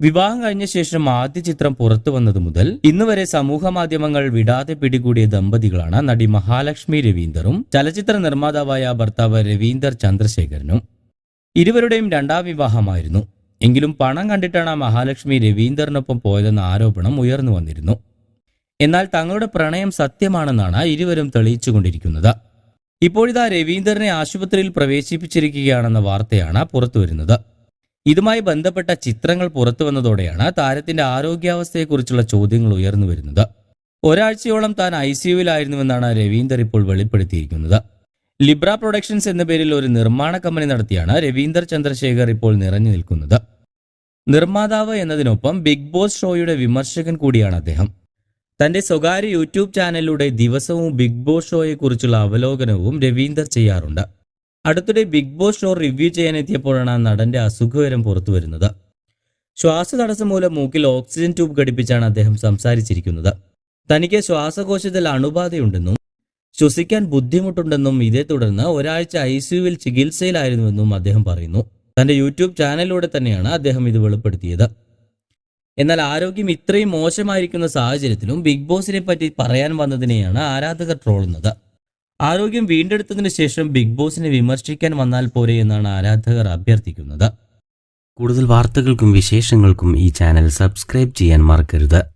വിവാഹം കഴിഞ്ഞ ശേഷം ആദ്യ ചിത്രം പുറത്തു വന്നത് മുതൽ ഇന്നുവരെ സമൂഹ മാധ്യമങ്ങൾ വിടാതെ പിടികൂടിയ ദമ്പതികളാണ് നടി മഹാലക്ഷ്മി രവീന്ദറും ചലച്ചിത്ര നിർമ്മാതാവായ ഭർത്താവ് രവീന്ദർ ചന്ദ്രശേഖരനും. ഇരുവരുടെയും രണ്ടാം വിവാഹമായിരുന്നു. എങ്കിലും പണം കണ്ടിട്ടാണ് മഹാലക്ഷ്മി രവീന്ദറിനൊപ്പം പോയതെന്ന ആരോപണം ഉയർന്നു വന്നിരുന്നു. എന്നാൽ തങ്ങളുടെ പ്രണയം സത്യമാണെന്നാണ് ഇരുവരും തെളിയിച്ചുകൊണ്ടിരിക്കുന്നത്. ഇപ്പോഴിതാ രവീന്ദറിനെ ആശുപത്രിയിൽ പ്രവേശിപ്പിച്ചിരിക്കുകയാണെന്ന വാർത്തയാണ് പുറത്തുവരുന്നത്. ഇതുമായി ബന്ധപ്പെട്ട ചിത്രങ്ങൾ പുറത്തു വന്നതോടെയാണ് താരത്തിന്റെ ആരോഗ്യാവസ്ഥയെക്കുറിച്ചുള്ള ചോദ്യങ്ങൾ ഉയർന്നു വരുന്നത്. ഒരാഴ്ചയോളം താൻ ഐ സിയുവിലായിരുന്നുവെന്നാണ് രവീന്ദർ ഇപ്പോൾ വെളിപ്പെടുത്തിയിരിക്കുന്നത്. ലിബ്ര പ്രൊഡക്ഷൻസ് എന്ന പേരിൽ ഒരു നിർമ്മാണ കമ്പനി നടത്തിയാണ് രവീന്ദർ ചന്ദ്രശേഖർ ഇപ്പോൾ നിറഞ്ഞു നിൽക്കുന്നത്. നിർമ്മാതാവ് എന്നതിനൊപ്പം ബിഗ് ബോസ് ഷോയുടെ വിമർശകൻ കൂടിയാണ് അദ്ദേഹം. തന്റെ സ്വകാര്യ യൂട്യൂബ് ചാനലിലൂടെ ദിവസവും ബിഗ് ബോസ് ഷോയെക്കുറിച്ചുള്ള അവലോകനവും രവീന്ദർ ചെയ്യാറുണ്ട്. അടുത്തിടെ ബിഗ് ബോസ് ഷോ റിവ്യൂ ചെയ്യാനെത്തിയപ്പോഴാണ് ആ നടന്റെ അസുഖവിവരം പുറത്തു വരുന്നത് ശ്വാസതടസ്സം മൂലം മൂക്കിൽ ഓക്സിജൻ ട്യൂബ് ഘടിപ്പിച്ചാണ് അദ്ദേഹം സംസാരിച്ചിരിക്കുന്നത്. തനിക്ക് ശ്വാസകോശത്തിൽ അണുബാധയുണ്ടെന്നും ശ്വസിക്കാൻ ബുദ്ധിമുട്ടുണ്ടെന്നും ഇതേ തുടർന്ന് ഒരാഴ്ച ഐ സിയുവിൽ ചികിത്സയിലായിരുന്നുവെന്നും അദ്ദേഹം പറയുന്നു. തന്റെ യൂട്യൂബ് ചാനലിലൂടെ തന്നെയാണ് അദ്ദേഹം ഇത് വെളിപ്പെടുത്തിയത്. എന്നാൽ ആരോഗ്യം ഇത്രയും മോശമായിരിക്കുന്ന സാഹചര്യത്തിലും ബിഗ് ബോസിനെ പറ്റി പറയാൻ വന്നതിനെയാണ് ആരാധകർ ട്രോളുന്നത്. ആരോഗ്യം വീണ്ടെടുത്തതിന് ശേഷം ബിഗ് ബോസിനെ വിമർശിക്കാൻ വന്നാൽ പോരെ എന്നാണ് ആരാധകർ അഭ്യർത്ഥിക്കുന്നത്. കൂടുതൽ വാർത്തകൾക്കും വിശേഷങ്ങൾക്കും ഈ ചാനൽ സബ്സ്ക്രൈബ് ചെയ്യാൻ മറക്കരുത്.